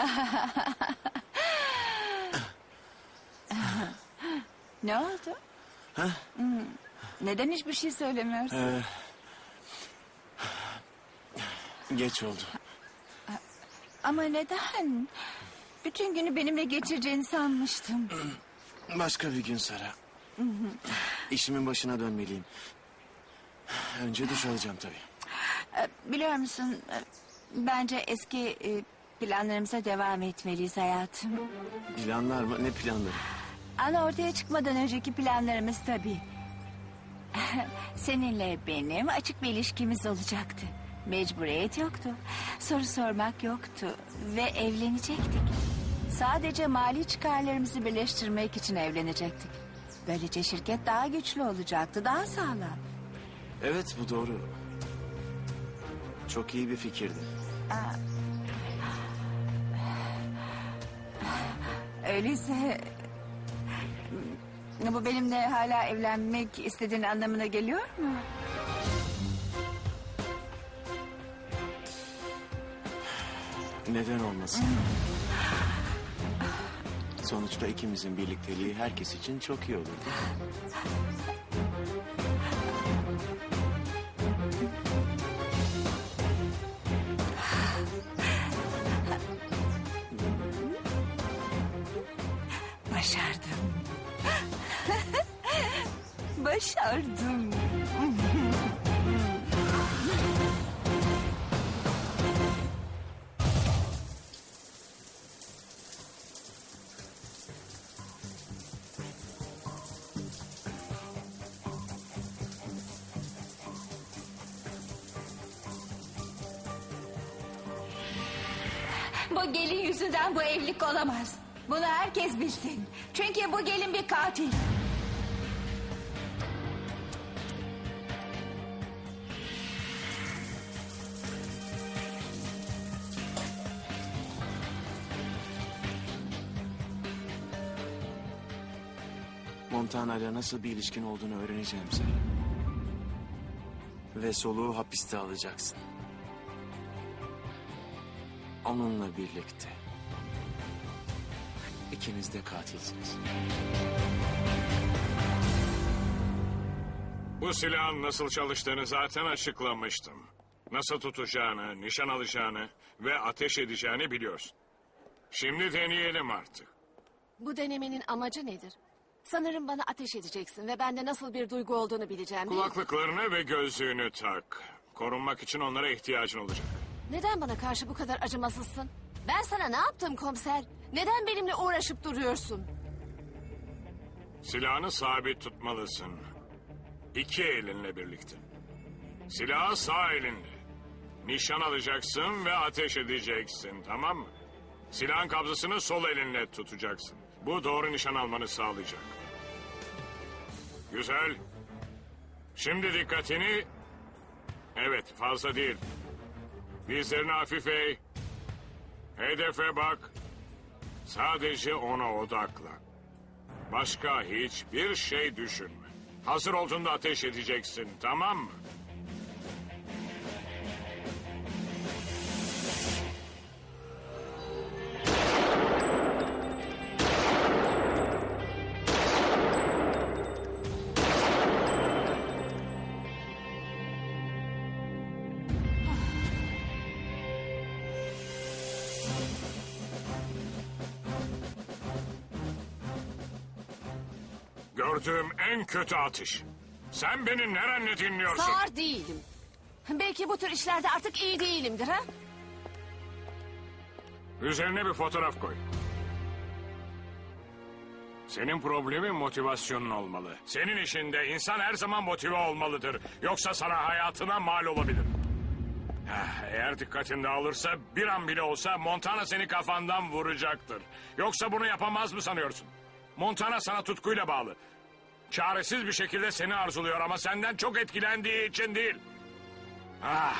ne oldu? Hmm, Neden hiçbir şey söylemiyorsun? Ee, geç oldu. Ama neden? Bütün günü benimle geçireceğini sanmıştım. Başka bir gün Sara. İşimin başına dönmeliyim. Önce duş alacağım tabii. Ee, Biliyor musun? e, Bence eski e, planlarımıza devam etmeliyiz hayatım. Planlar mı? Ne planları? Ana ortaya çıkmadan önceki planlarımız tabii. Seninle benim açık bir ilişkimiz olacaktı. Mecburiyet yoktu. Soru sormak yoktu. Ve evlenecektik. Sadece mali çıkarlarımızı birleştirmek için evlenecektik. Böylece şirket daha güçlü olacaktı, daha sağlam. Evet bu doğru. Çok iyi bir fikirdi. Öyleyse... Bu benimle hala evlenmek istediğin anlamına geliyor mu? Neden olmasın? Sonuçta ikimizin birlikteliği herkes için çok iyi olurdu. Başardım. Başardım. Bu gelin yüzünden bu evlilik olamaz. Bunu herkes bilsin. Çünkü bu gelin bir katil. Montana ile nasıl bir ilişkin olduğunu öğreneceğim Sara. Ve soluğu hapiste alacaksın. Onunla birlikte. İkiniz de katilsiniz. Bu silahın nasıl çalıştığını zaten açıklamıştım. Nasıl tutacağını, nişan alacağını ve ateş edeceğini biliyorsun. Şimdi deneyelim artık. Bu denemenin amacı nedir? Sanırım bana ateş edeceksin ve bende nasıl bir duygu olduğunu bileceğim değil mi? Kulaklıklarını ve gözlüğünü tak. Korunmak için onlara ihtiyacın olacak. Neden bana karşı bu kadar acımasızsın? Ben sana ne yaptım komiser? Neden benimle uğraşıp duruyorsun? Silahını sabit tutmalısın. İki elinle birlikte. Silahı sağ elinle. Nişan alacaksın ve ateş edeceksin tamam mı? Silahın kabzasını sol elinle tutacaksın. Bu doğru nişan almanı sağlayacak. Güzel. Şimdi dikkatini... Evet fazla değil. Dizlerini hafif eğ. Hedefe bak. Sadece ona odaklan. Başka hiçbir şey düşünme. Hazır olduğunda ateş edeceksin, tamam mı? Gördüğüm en kötü atış. Sen beni nerenle dinliyorsun? Sağır değilim. Belki bu tür işlerde artık iyi değilimdir ha? Üzerine bir fotoğraf koy. Senin problemin motivasyonun olmalı. Senin işinde insan her zaman motive olmalıdır. Yoksa sana hayatına mal olabilir. Ah, Eğer dikkatini dağılırsa bir an bile olsa Montana seni kafandan vuracaktır. Yoksa bunu yapamaz mı sanıyorsun? Montana sana tutkuyla bağlı. Çaresiz bir şekilde seni arzuluyor ama senden çok etkilendiği için değil. Ah,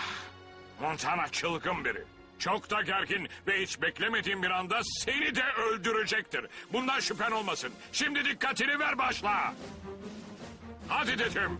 Montana çılgın biri. Çok da gergin ve hiç beklemediğim bir anda seni de öldürecektir. Bundan şüphen olmasın. Şimdi dikkatini ver başla. Hadi dedim.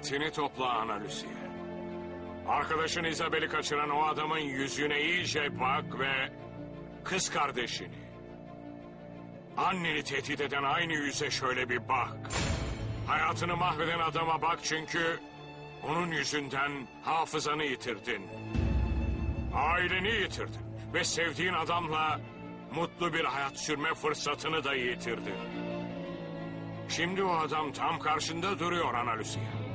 Dikkatini topla Ana Lucia. Arkadaşın Isabel'i kaçıran o adamın yüzüne iyice bak ve... ...kız kardeşini... ...anneni tehdit eden aynı yüze şöyle bir bak. Hayatını mahveden adama bak çünkü... ...onun yüzünden hafızanı yitirdin. Aileni yitirdin. Ve sevdiğin adamla... ...mutlu bir hayat sürme fırsatını da yitirdin. Şimdi o adam tam karşında duruyor Ana Lucia.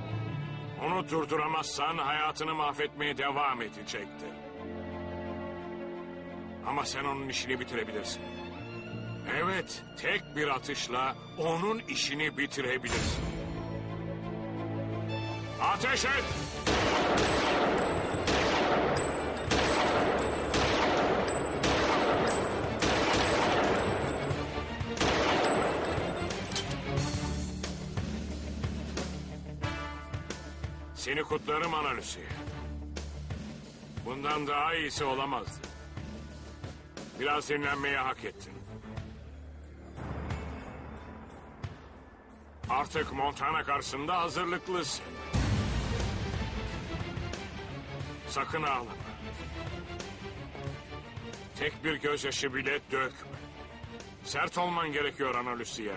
Onu durduramazsan hayatını mahvetmeye devam edecektir. Ama sen onun işini bitirebilirsin. Evet, tek bir atışla onun işini bitirebilirsin. Ateş et! Seni kutlarım Ana Lucia. Bundan daha iyisi olamazdı. Biraz dinlenmeyi hak ettin. Artık Montana karşısında hazırlıklısın. Sakın ağlama. Tek bir gözyaşı bile dökme. Sert olman gerekiyor Ana Lucia.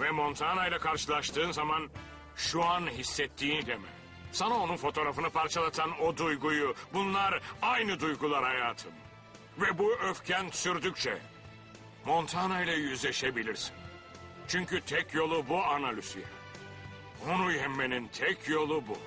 Ve Montana ile karşılaştığın zaman şu an hissettiğin deme. Sana onun fotoğrafını parçalatan o duyguyu, bunlar aynı duygular hayatım. Ve bu öfken sürdükçe Montana ile yüzleşebilirsin. Çünkü tek yolu bu Ana. Onu yenmenin tek yolu bu.